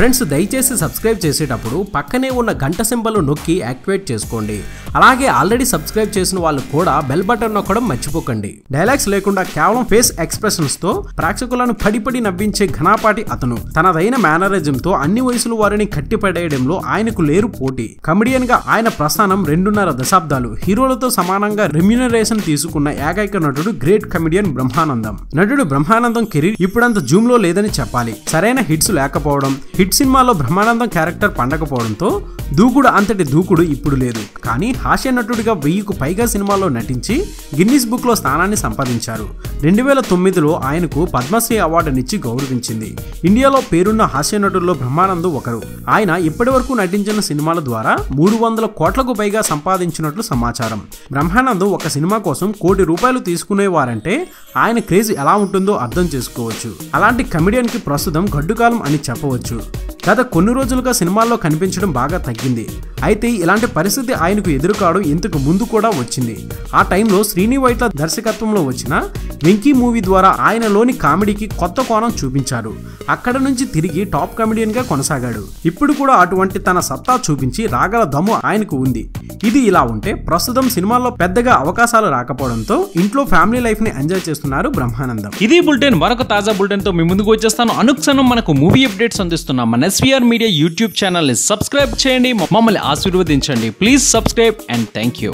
Friends దయచేసి subscribe చేసేటప్పుడు పక్కనే ఉన్న గంట సింబల్ నొక్కి యాక్టివేట్ చేసుకోండి. అలాగే ఆల్రెడీ సబ్స్క్రైబ్ చేసిన వాళ్ళు కూడా బెల్ బటన్ నొక్కడం మర్చిపోకండి. డైలాగ్స్ లేకుండా కేవలం ఫేస్ ఎక్స్ప్రెషన్స్తో ప్రేక్షకులను పడిపడి నవ్వించే ఘనాపాటి అతను. తనదైన మేనరిజం తో అన్ని వయసుల వారిని కట్టిపడేయడంలో ఆయనకు లేరు పోటీ. కమెడియన్గా ఆయన ప్రస్థానం రెండున్నర దశాబ్దాలు. హీరోలతో సమానంగా రెమ్యునరేషన్ తీసుకున్న ఏకైక నటుడు గ్రేట్ కమెడియన్ బ్రహ్మానందం. నటుడు బ్రహ్మానందం కెరీర్ ఇప్పుడంత జూమ్లో లేదని చెప్పాలి. సరైన హిట్స్ లేకపోవడం హిట్ సినిమాలో బ్రహ్మానందం క్యారెక్టర్ పండకపోవడంతో దూకుడు అంతటి దూకుడు ఇప్పుడు లేదు. కానీ హాస్య నటుడిగా వెయ్యికు పైగా సినిమాల్లో నటించి గిన్నీస్ బుక్లో స్థానాన్ని సంపాదించారు. రెండు వేల తొమ్మిదిలో ఆయనకు పద్మశ్రీ అవార్డునిచ్చి గౌరవించింది. ఇండియాలో పేరున్న హాస్య నటుల్లో బ్రహ్మానందం ఒకరు. ఆయన ఇప్పటి వరకు నటించిన సినిమాల ద్వారా మూడు వందల కోట్లకు పైగా సంపాదించినట్లు సమాచారం. బ్రహ్మానందం ఒక సినిమా కోసం కోటి రూపాయలు తీసుకునేవారంటే ఆయన క్రేజ్ ఎలా ఉంటుందో అర్థం చేసుకోవచ్చు. అలాంటి కమెడియన్కి ప్రస్తుతం గడ్డుకాలం అని చెప్పవచ్చు. గత కొన్ని రోజులుగా సినిమాల్లో కనిపించడం బాగా తగ్గింది. అయితే ఇలాంటి పరిస్థితి ఆయనకు ఎదురుకావడం ఇంతకు ముందు కూడా వచ్చింది. ఆ టైంలో శ్రీని వైట్ల దర్శకత్వంలో వచ్చిన వెంకీ మూవీ ద్వారా ఆయనలోని కామెడీకి కొత్త కోణం చూపించారు. అక్కడ నుంచి తిరిగి టాప్ కమెడియన్గా కొనసాగాడు. ఇప్పుడు కూడా అటువంటి తన సత్తా చూపించి రాగల దమ్ము ఆయనకు ఉంది. ఇది ఇలా ఉంటే ప్రస్తుతం సినిమాల్లో పెద్దగా అవకాశాలు రాకపోవడంతో ఇంట్లో ఫ్యామిలీ లైఫ్ని ఎంజాయ్ చేస్తున్నారు బ్రహ్మానందం. ఇది బులెటిన్. మరొక తాజా బులెటిన్తో మీ ముందుకు వచ్చేస్తాను. అనుక్షణం మనకు మూవీ అప్డేట్స్ అందిస్తున్నాం మన ఎస్వీఆర్ మీడియా యూట్యూబ్ ఛానల్ని సబ్స్క్రైబ్ చేయండి. మమ్మల్ని ఆశీర్వదించండి. Please subscribe and thank you